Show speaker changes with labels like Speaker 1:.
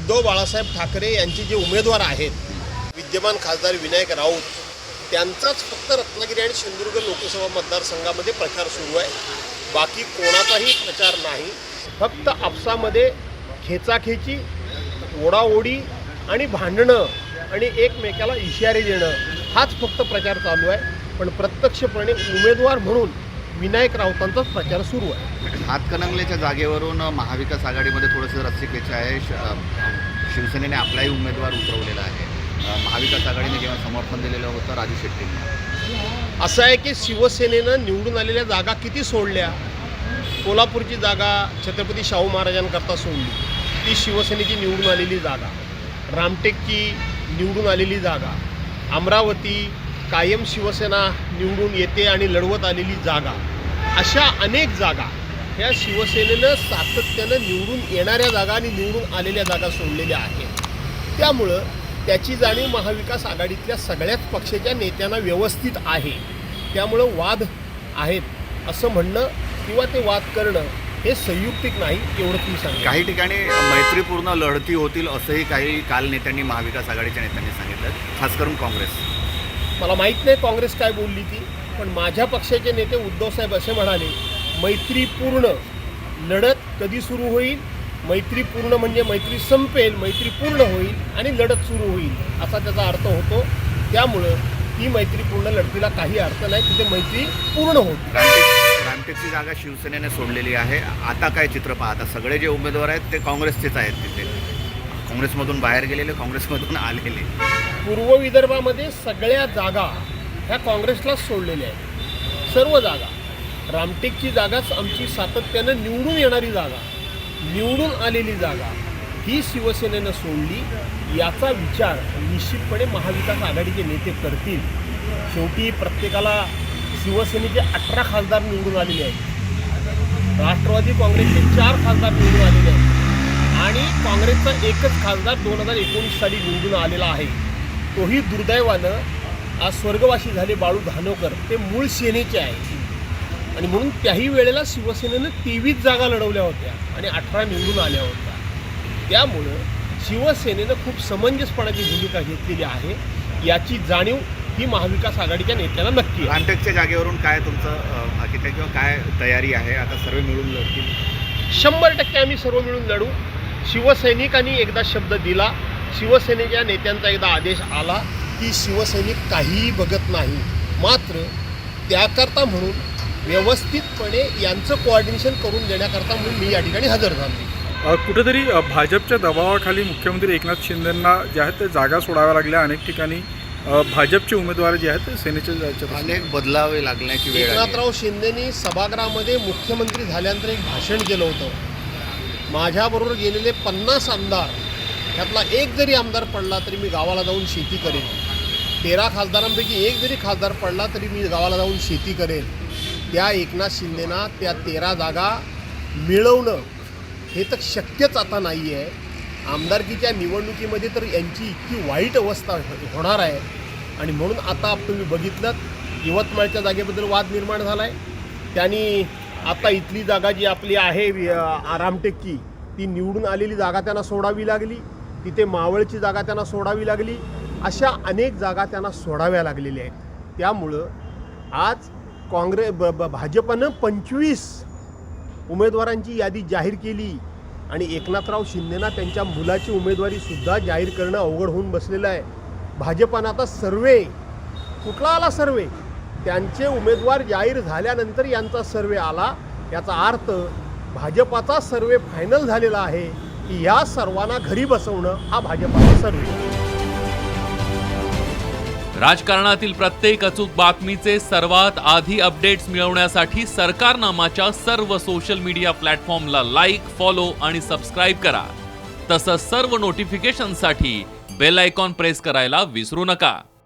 Speaker 1: उद्धव बाळासाहेब ठाकरे यांचे जे उमेदवार आहेत विद्यमान खासदार विनायक राऊत त्यांचाच फक्त रत्नागिरी आणि सिंधुदुर्ग लोकसभा मतदारसंघामध्ये प्रचार सुरू आहे. बाकी कोणाचाही प्रचार नाही. फक्त आपसामध्ये खेचाखेची ओढाओढी आणि भांडणं आणि एकमेकाला इशारे देणं हाच फक्त प्रचार चालू आहे. पण प्रत्यक्षपणे उमेदवार म्हणून विनायक राऊतांचाच प्रचार सुरू आहे.
Speaker 2: हातकणंगलेच्या जागेवरून महाविकास आघाडीमध्ये थोडंसं रस्सीखेच आहे. श- शिवसेनेने आपलाही उमेदवार उतरवलेला आहे. महाविकास आघाडीने जेव्हा समर्थन दिलेलं होतं राजू शेट्टींना.
Speaker 1: असं आहे की शिवसेनेनं निवडून आलेल्या जागा किती सोडल्या? कोल्हापूरची जागा छत्रपती शाहू महाराजांकरता सोडली. ती शिवसेनेची निवडून आलेली जागा. रामटेकची निवडून आलेली जागा. अमरावती कायम शिवसेना निवडून येते आणि लढवत आलेली जागा अशा अनेक जागा ह्या शिवसेनेनं सातत्यानं निवडून येणाऱ्या जागा आणि निवडून आलेल्या जागा सोडलेल्या आहेत. त्यामुळं त्याची जाणीव महाविकास आघाडीतल्या सगळ्याच पक्षाच्या नेत्यांना व्यवस्थित आहे. त्यामुळं वाद आहेत असं म्हणणं किंवा ते वाद करणं हे संयुक्तिक नाही एवढं तुम्ही सांगा
Speaker 2: काही ठिकाणी मैत्रीपूर्ण लढती होतील असंही काही काल नेत्यांनी महाविकास आघाडीच्या नेत्यांनी सांगितलं खास करून काँग्रेस.
Speaker 1: मला माहीत नाही काँग्रेस काय बोलली ती पण माझ्या पक्षाचे नेते उद्धवसाहेब असे म्हणाले मैत्रीपूर्ण लढत कधी सुरू होईल? मैत्रीपूर्ण म्हणजे मैत्री संपेल मैत्री पूर्ण होईल आणि लढत सुरू होईल असा त्याचा अर्थ होतो. त्यामुळं ती मैत्रीपूर्ण लढतीला काही अर्थ नाही तिथे मैत्री पूर्ण होती.
Speaker 2: रामटेक रामटेकची जागा शिवसेनेने सोडलेली आहे. आता काय चित्र पाहता? सगळे जे उमेदवार आहेत ते काँग्रेसचेच आहेत तिथे. काँग्रेसमधून बाहेर गेलेले काँग्रेसमधून आलेले.
Speaker 1: पूर्व विदर्भामध्ये सगळ्या जागा ह्या काँग्रेसलाच सोडलेल्या आहेत. सर्व जागा. रामटेकची जागाच आमची सातत्यानं निवडून येणारी जागा. निवडून आलेली जागा ही शिवसेनेनं सोडली. याचा विचार निश्चितपणे महाविकास आघाडीचे नेते करतील. शेवटी प्रत्येकाला शिवसेनेचे अठरा खासदार निवडून आलेले आहेत. राष्ट्रवादी काँग्रेसचे चार खासदार निवडून आलेले आहेत. आणि काँग्रेसचा एकच खासदार दोन हजार एकोणीस साली निवडून आलेला आहे. तोही दुर्दैवानं आज स्वर्गवासी झाले बाळू धानोकर ते मूळ सेनेचे आहे आणि म्हणून त्याही वेळेला शिवसेनेनं तेवीस जागा लढवल्या होत्या आणि अठरा निवडून आल्या होत्या. त्यामुळं शिवसेनेनं खूप समंजसपणाची भूमिका घेतलेली आहे. याची जाणीव ही महाविकास आघाडीच्या नेत्यांना नक्की
Speaker 2: रामटेकच्या जागेवरून काय तुमचं आहे किंवा काय तयारी आहे? आता सर्व मिळून लढतील.
Speaker 1: शंभर टक्के आम्ही सर्व मिळून लढू. शिवसैनिकांनी एकदा शब्द दिला. शिवसेनेच्या नेत्यांचा एकदा आदेश आला की शिवसैनिक काहीही बघत नाही. मात्र त्याकरता म्हणून व्यवस्थितपणे यांचं कोऑर्डिनेशन करून देण्याकरता म्हणून मी या ठिकाणी हजर झालो.
Speaker 3: कुठेतरी भाजपच्या दबावाखाली मुख्यमंत्री एकनाथ शिंदेंना ज्या आहेत ते जागा सोडाव्या लागल्या. अनेक ठिकाणी भाजपचे उमेदवार जे आहेत ते सेनेचे
Speaker 2: अनेक बदलावे लागण्याची.
Speaker 1: एकनाथराव शिंदेनी सभागृहामध्ये मुख्यमंत्री झाल्यानंतर एक भाषण केलं होतं. माझ्याबरोबर गेलेले पन्नास आमदार त्यातला एक जरी आमदार पडला तरी मी गावाला जाऊन शेती करेन. तेरा खासदारांपैकी एक जरी खासदार पडला तरी मी गावाला जाऊन शेती करेन. त्या एकनाथ शिंदेना त्या तेरा जागा मिळवणं हे तर शक्यच आता नाही आहे आमदारकीच्या निवडणुकीमध्ये तर यांची इतकी वाईट अवस्था हो-, होणार आहे. आणि म्हणून आता तुम्ही बघितलं यवतमाळच्या जागेबद्दल वाद निर्माण झाला आहे त्यांनी आता इथली जागा जी आपली आहे वि- ती निवडून आलेली जागा त्यांना सोडावी लागली. तिथे मावळची जागा त्यांना सोडावी लागली. अशा अनेक जागा त्यांना सोडाव्या लागलेल्या आहेत. त्यामुळं आज काँग्रेस ब ब- भाजपनं पंचवीस उमेदवारांची यादी जाहीर केली. आणि एकनाथराव शिंदेना त्यांच्या मुलाची उमेदवारीसुद्धा जाहीर करणं अवघड होऊन बसलेलं आहे. भाजपानं आता सर्वे कुठला आला सर्वे? त्यांचे उमेदवार जाहीर झाल्यानंतर यांचा सर्वे आला. याचा अर्थ भाजपाचा सर्वे फायनल झालेला आहे की या सर्वांना घरी बसवणं हा भाजपाचा सर्वे.
Speaker 4: राजकारणातील प्रत्येक अचूक बातमीचे सर्वात आधी अपडेट्स मिळवण्यासाठी सरकारनामाच्या सर्व सोशल मीडिया प्लॅटफॉर्मला लाईक फॉलो आणि सबस्क्राईब करा. तसंच सर्व नोटिफिकेशनसाठी बेल आयकॉन प्रेस करायला विसरू नका.